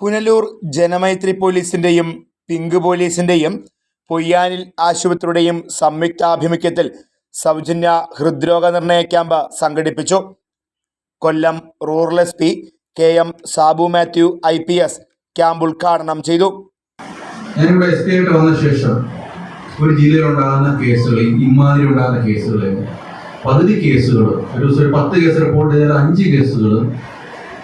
പുനലൂർ ജനമൈത്രി പോലീസിന്റെയും പിങ്ക് പോലീസിന്റെയും പൊയ്യാനിൽ ആശുപത്രിയുടെയും സംയുക്താഭിമുഖ്യത്തിൽ സൗജന്യ ഹൃദ്രോഗ നിർണയ ക്യാമ്പ് സംഘടിപ്പിച്ചു. Kollam rural S P K M Sabu Mathew I P S camp ഉദ്ഘാടനം ചെയ്തു. വന്ന ശേഷം ഒരു ജില്ലയിൽ ഉണ്ടാകുന്ന കേസുകൾ ഇമാതിരി ഉണ്ടാകുന്ന കേസുകൾ പകുതി കേസുകൾ ഒരു ഒരു പത്ത് കേസ് റിപ്പോർട്ട് ചെയ്താൽ അഞ്ച് കേസുകൾ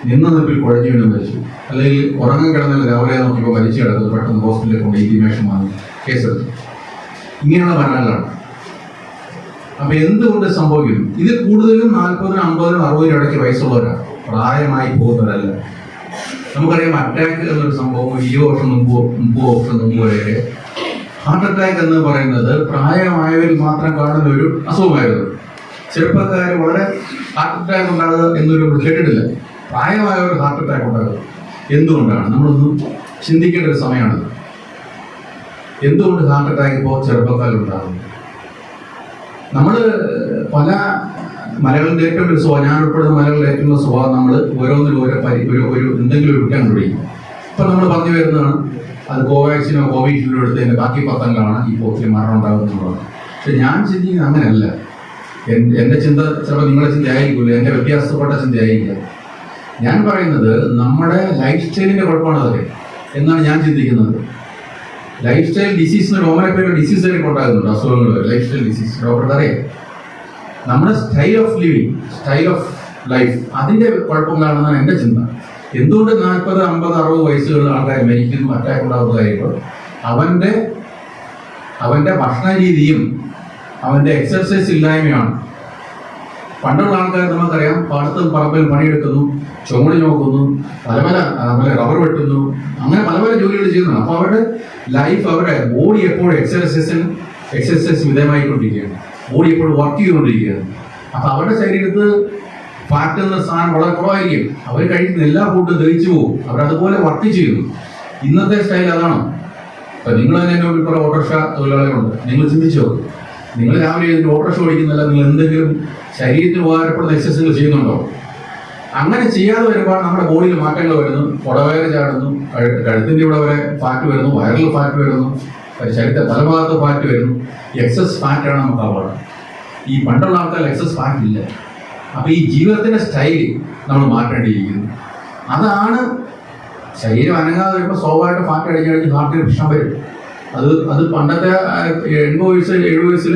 നിന്ന നിപ്പിൽ കുഴഞ്ഞു വീണ് മരിച്ചു. അല്ലെങ്കിൽ ഉറങ്ങാൻ കിടന്നാൽ രാവിലെ നോക്കിയപ്പോൾ മരിച്ചു കിടക്കുന്നത് പെട്ടെന്ന് ഹോസ്പിറ്റലിൽ കൊണ്ട് ഇന്റിമേഷൻ വാങ്ങി കേസെടുത്തു. ഇങ്ങനെയുള്ള മരണങ്ങളാണ്. അപ്പൊ എന്തുകൊണ്ട് സംഭവിക്കുന്നു? ഇത് കൂടുതലും നാൽപ്പതിനും അമ്പതിനും അറുപതിനും ഇടയ്ക്ക് വയസ്സുള്ളവരാണ് പ്രായമായി പോകുന്നവരല്ല. നമുക്കറിയാം അറ്റാക്ക് എന്നൊരു സംഭവം ഇരുപത് വർഷം മുമ്പ് മുമ്പ് വർഷം മുമ്പ് ഹാർട്ട് അറ്റാക്ക് എന്ന് പറയുന്നത് പ്രായമായവരിൽ മാത്രം കാണുന്ന ഒരു അസുഖമായിരുന്നു. ചെറുപ്പക്കാർ വളരെ ഹാർട്ട് അറ്റാക്ക് ഉണ്ടാകുക എന്നൊരു കേട്ടിട്ടില്ല. പ്രായമായവർ ഹാർട്ട് അറ്റാക്ക് ഉണ്ടാകുന്നത് എന്തുകൊണ്ടാണ്? നമ്മളൊന്ന് ചിന്തിക്കേണ്ട ഒരു സമയമാണ് എന്തുകൊണ്ട് ഹാർട്ട് അറ്റാക്ക് ഇപ്പോൾ ചെറുപ്പക്കാരുണ്ടാകുന്നു നമ്മൾ പല മലകളുടെ ഏറ്റവും ഒരു സ്വഭാവം ഞാൻ ഉൾപ്പെടുന്ന മലകളുടെ ഏറ്റവും ഒരു സ്വഭാവം നമ്മൾ ഓരോന്നിലും ഓരോ പരി ഒരു ഒരു എന്തെങ്കിലും ഒരു കുറ്റം തുടങ്ങി ഇപ്പം നമ്മൾ പറഞ്ഞു വരുന്നതാണ് അത് കോവാക്സിനോ കോവിഷീൽഡോ എടുത്തതിന്റെ ബാക്കി പത്തങ്ങളാണ് ഈ പോത്തിൽ മരണം ഉണ്ടാകുന്നത് പക്ഷെ ഞാൻ ചിന്തിക്കുന്നത് അങ്ങനെയല്ല. എന്റെ ചിന്ത ചിലപ്പോൾ നിങ്ങളുടെ ചിന്ത ആയിരിക്കില്ല എന്റെ വ്യത്യാസപ്പെട്ട ചിന്തയായിരിക്കാം ഞാൻ പറയുന്നത് നമ്മുടെ ലൈഫ് സ്റ്റൈലിന്റെ കുഴപ്പമാണ് അതൊക്കെ എന്നാണ് ഞാൻ ചിന്തിക്കുന്നത്. ലൈഫ് സ്റ്റൈൽ ഡിസീസ് എന്ന് ഓമന പേര് ഡിസീസ് ആയിട്ട് ഉണ്ടാകുന്നുണ്ട് അസുഖങ്ങൾ ലൈഫ് സ്റ്റൈൽ ഡിസീസ് ഡോക്ടർ അറിയാം നമ്മുടെ style of living style of life അതിന്റെ കുഴപ്പങ്ങളാണെന്നാണ് എന്റെ ചിന്ത. എന്തുകൊണ്ട് നാൽപ്പത് അമ്പത് അറുപത് വയസ്സുകളിൽ ആൾക്കാർ മരിക്കുന്നു അറ്റാക്ക് ഉണ്ടാകുന്ന കാര്യങ്ങൾ അവന്റെ അവന്റെ ഭക്ഷണ രീതിയും അവന്റെ എക്സർസൈസ് ഇല്ലായ്മയാണ്. പണ്ടുള്ള ആൾക്കാർ നമുക്കറിയാം. പാടത്തും പറമ്പിൽ പണിയെടുക്കുന്നു ചുമടി നോക്കുന്നു പല പല പല റബ്ബർ വെട്ടുന്നു. അങ്ങനെ പല പല ജോലികൾ ചെയ്യുന്നു അപ്പോൾ അവരുടെ ലൈഫ് അവരുടെ ബോഡി എപ്പോഴും എക്സർസൈസിന് എക്സർസൈസ് വിധേയമായിക്കൊണ്ടിരിക്കുകയാണ്. ബോഡി എപ്പോഴും വർക്ക് ചെയ്തുകൊണ്ടിരിക്കുകയാണ്. അപ്പോൾ അവരുടെ ശരീരത്ത് ഫാറ്റ് എന്ന സാധനം വളരെ കുറവായിരിക്കും. അവർ കഴിക്കുന്ന എല്ലാ ഫുഡും ദഹിച്ചു പോകും. അവർ അതുപോലെ വർക്ക് ചെയ്യുന്നു. ഇന്നത്തെ സ്റ്റൈൽ അതാണ്. അപ്പൊ നിങ്ങൾ തന്നെ എന്നോട് കുറെ ഓട്ടോറിക്ഷ തൊഴിലാളികളുണ്ട്. നിങ്ങൾ ചിന്തിച്ചോ നിങ്ങൾ രാവിലെ എഴുന്നേറ്റ് ഓട്ടോറിക്ഷ ഓടിക്കുന്നില്ല നിങ്ങൾ എന്തെങ്കിലും ശരീരത്തിന് ഉപകാരപ്പെടുന്ന എക്സസൈസുകൾ ചെയ്യുന്നുണ്ടോ? അങ്ങനെ ചെയ്യാതെ വരുമ്പോൾ നമ്മുടെ ബോഡിയിൽ മാറ്റങ്ങൾ വരുന്നു. പുടവേര ചാടുന്നു. കഴുത്തിന്റെ ഇവിടെ വരെ ഫാറ്റ് വരുന്നു. വയറിൽ ഫാറ്റ് വരുന്നു. ശരീരത്തെ പല ഭാഗത്ത് ഫാറ്റ് വരുന്നു. എക്സസ് ഫാറ്റാണ് നമുക്ക് അപകടം ഈ പണ്ടുള്ള ആൾക്കാർ എക്സസ് ഫാറ്റ് ഇല്ല. അപ്പൊ ഈ ജീവിതത്തിന്റെ സ്റ്റൈൽ നമ്മൾ മാറ്റേണ്ടിയിരിക്കുന്നു. അതാണ് ശരീരം അനങ്ങാതെ വരുമ്പോൾ സ്വാഭാവികമായിട്ട് ഫാറ്റ് അടിഞ്ഞ് കഴിഞ്ഞ് ഹാർട്ടിന് പ്രശ്നം വരും. അത് അത് പണ്ടത്തെ എൺപത് വയസ്സ് എഴുപത് വയസ്സിൽ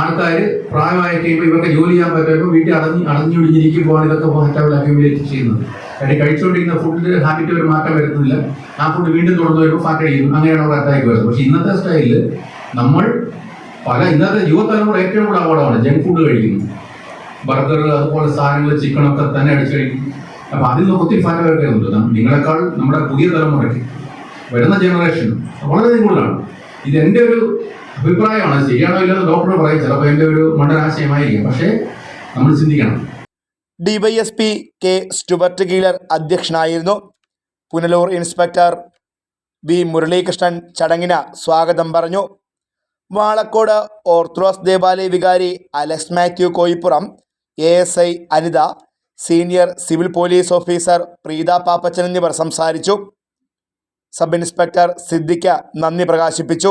ആൾക്കാർ പ്രായമായി കഴിയുമ്പോൾ ഇവർക്ക് ജോലി ചെയ്യാൻ പറ്റുമ്പോൾ വീട്ടിൽ അടഞ്ഞ് അടഞ്ഞൊടിഞ്ഞിരിക്കുമ്പോഴാണ് ഇതൊക്കെ ഫാറ്റ് അക്യുമുലേറ്റ് ചെയ്യുന്നത്. കാര്യം കഴിച്ചുകൊണ്ടിരിക്കുന്ന ഫുഡിന്റെ ഹാബിറ്റ് ഒരു മാറ്റം വരുന്നില്ല. ആ ഫുഡ് വീണ്ടും തുടർന്ന് വരുമ്പോൾ ഫാറ്റ് അടിക്കുന്നു അങ്ങനെയാണ് അവർ അറ്റാക്ക് വരുന്നത്. പക്ഷെ ഇന്നത്തെ സ്റ്റൈലിൽ നമ്മൾ പല ഇന്നത്തെ യുവതലമുറ ഏറ്റവും കൂടുതൽ അപകടമാണ് ജങ്ക് ഫുഡ് കഴിക്കുന്നു ബർഗർ അതുപോലെ സാധനങ്ങൾ ചിക്കനൊക്കെ തന്നെ അടിച്ചു കഴിക്കും. അപ്പം അതിൽ നിന്ന് ഒത്തിരി ഫാറ്റ് വരുന്നുണ്ട് നിങ്ങളെക്കാൾ നമ്മുടെ പുതിയ തലമുറയ്ക്ക് വരുന്ന ജനറേഷൻ വളരെ കൂടുതലാണ്. ഇത് എന്റെ ഒരു അഭിപ്രായമാണ്. ശരിയാണോ ഇല്ലെന്ന് ഡോക്ടർ പറയും. ചിലപ്പോൾ എന്റെ ഒരു മണ്ടനാശയമായിരിക്കും. പക്ഷേ നമ്മൾ ചിന്തിക്കണം. ഡിവൈഎസ്പി കെ സ്റ്റുബർട്ട് ഗീലർ അധ്യക്ഷനായിരുന്നു. പുനലൂർ ഇൻസ്പെക്ടർ വി മുരളീകൃഷ്ണൻ ചടങ്ങിന് സ്വാഗതം പറഞ്ഞു. വാളക്കോട് ഓർത്തഡോക്സ് ദേവാലയ വികാരി Alex Mathew Koippuram A S I Anitha senior civil police officer Preetha Pappachan എന്നിവർ സംസാരിച്ചു. സബ് ഇൻസ്പെക്ടർ സിദ്ദിഖ നന്ദി പ്രകാശിപ്പിച്ചു.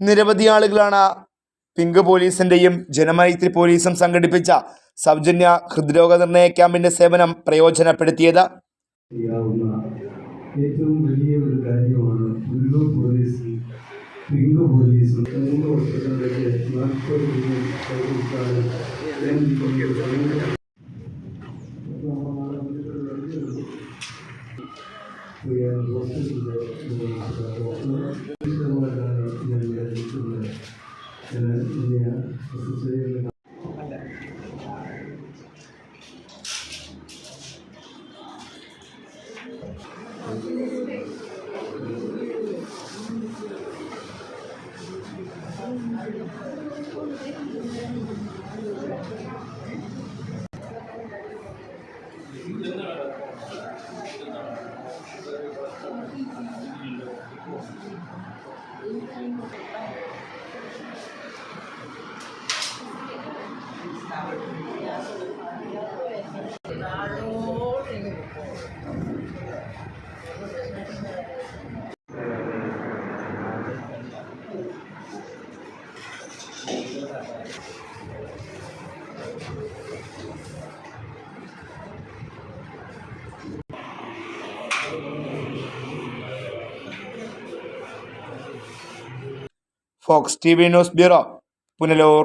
നിരവധി ആളുകളാണ് പിങ്ക് പോലീസിന്റെയും ജനമൈത്രി പോലീസും സംഘടിപ്പിച്ച സൗജന്യ ഹൃദ്രോഗ നിർണയ ക്യാമ്പിന്റെ സേവനം പ്രയോജനപ്പെടുത്തിയത്. ഏറ്റവും വലിയ ഒരു കാര്യമാണ് ഉള്ളൂർ പോലീസും പിങ്ക് പോലീസും നാൽപ്പത് ഞാൻ വിചാരിക്കുന്നത് Fox T news bureau Punalur